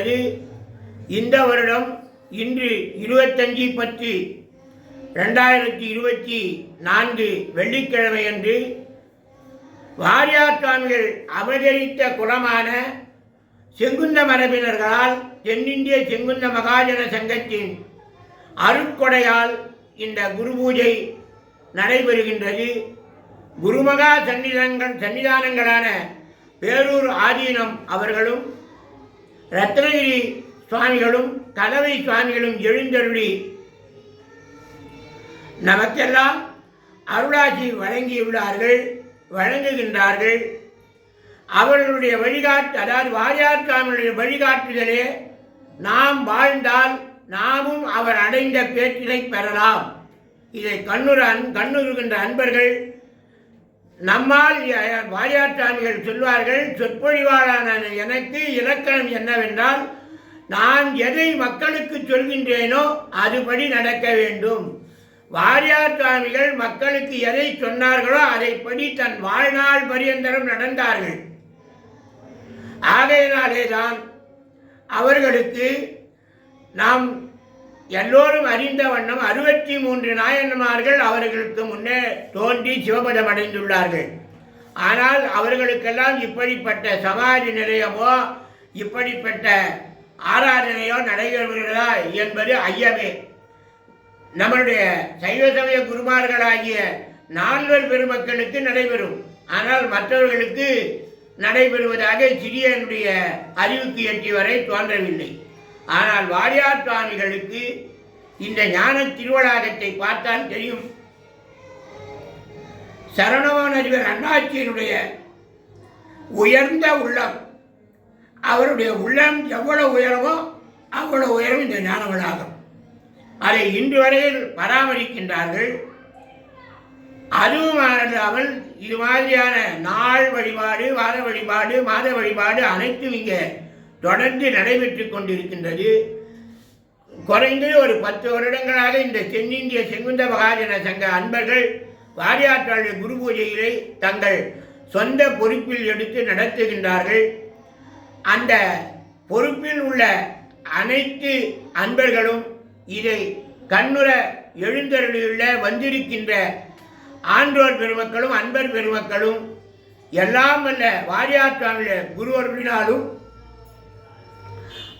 கொண்டிருக்கின்றது இந்த வருடம் இன்று இருபத்தஞ்சி பத்து ரெண்டாயிரத்தி இருபத்தி நான்கு வெள்ளிக்கிழமை அன்று வாரியார் சுவாமிகள் அவதரித்த குலமான செங்குந்த மரபினர்களால் தென்னிந்திய செங்குந்த மகாஜன சங்கத்தின் அருட்கொடையால் இந்த குரு பூஜை நடைபெறுகின்றது. குருமகா சன்னிதானங்கள் சன்னிதானங்களான பேரூர் ஆதீனம் அவர்களும் ரத்னகிரி சுவாமிகளும் கலவை சுவாமிகளும் எழுந்தருளி நமக்கெல்லாம் அருளாட்சி வழங்கியுள்ளார்கள் வழங்குகின்றார்கள். அவர்களுடைய வழிகாட்டு அதாவது வாரியார் வழிகாட்டுதலே நாம் வாழ்ந்தால் நாமும் அவர் அடைந்த பேற்றினை பெறலாம். இதை கண்ணுற அன் கண்ணுறுகின்ற அன்பர்கள் நம்மால் ய- சொல்வார்கள் சொற்பொழிவாளான எனக்கு இலக்கணம் என்னவென்றால் நான் எதை மக்களுக்கு சொல்கின்றேனோ அதுபடி நடக்க வேண்டும். வாரியார் மக்களுக்கு எதை சொன்னார்களோ அதைப்படி தன் வாழ்நாள் பரியந்தரம் நடந்தார்கள். ஆகையினாலே தான் அவர்களுக்கு நாம் எல்லோரும் அறிந்த வண்ணம் அறுபத்தி மூன்று நாயன்மார்கள் அவர்களுக்கு முன்னே தோன்றி சிவபதம் அடைந்துள்ளார்கள். ஆனால் அவர்களுக்கெல்லாம் இப்படிப்பட்ட சமாதி நிலையமோ இப்படிப்பட்ட ஆராதனையோ நடைபெறுகிறதா என்பது ஐயமே. நம்மளுடைய சைவ சமய குருமார்களாகிய நால்வர் பெருமக்களுக்கு நடைபெறும். ஆனால் மற்றவர்களுக்கு நடைபெறுவதாக சிறியனுடைய அறிவுக்கு எட்டி வரை தோன்றவில்லை. ஆனால் வாரியார் சுவாமிகளுக்கு இந்த ஞான திருவளாகத்தை பார்த்தால் தெரியும். சரணவன் அறிவர் அண்ணாச்சியினுடைய உயர்ந்த உள்ளம் அவருடைய உள்ளம் எவ்வளவு உயரமோ அவ்வளவு உயரம் இந்த ஞான வளாகம் அதை இன்று வரையில் பராமரிக்கின்றார்கள். அதுவும் அல்லாமல் இது மாதிரியான நாள் வழிபாடு வார வழிபாடு மாத வழிபாடு அனைத்தும் இங்கே தொடர்ந்து நடைபெற்று கொண்டிருக்கின்றது. குறைந்து ஒரு பத்து வருடங்களாக இந்த தென்னிந்திய செங்குந்த மகாஜன சங்க அன்பர்கள் வாரியாற்றாளர் குரு பூஜைகளை தங்கள் சொந்த பொறுப்பில் எடுத்து நடத்துகின்றார்கள். அந்த பொறுப்பில் உள்ள அனைத்து அன்பர்களும் இதை கண்ணுற எழுந்தருளியுள்ள வந்திருக்கின்ற ஆன்றோர் பெருமக்களும் அன்பர் பெருமக்களும் எல்லாம் வல்ல வாரியாற்றாளர் குருவர்களினாலும்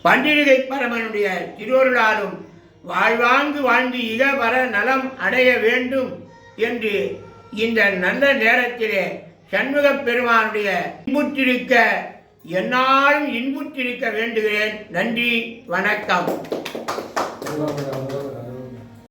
பண்டிகை பரமனுடைய திருவருளாலும் வாழ்வாங்கு வாழ்ந்து இக வர நலம் அடைய வேண்டும் என்று இந்த நல்ல நேரத்திலே சண்முகப் பெருமானுடைய இன்புற்றிருக்க என்னாலும் இன்புற்றிருக்க வேண்டுகிறேன். நன்றி வணக்கம்.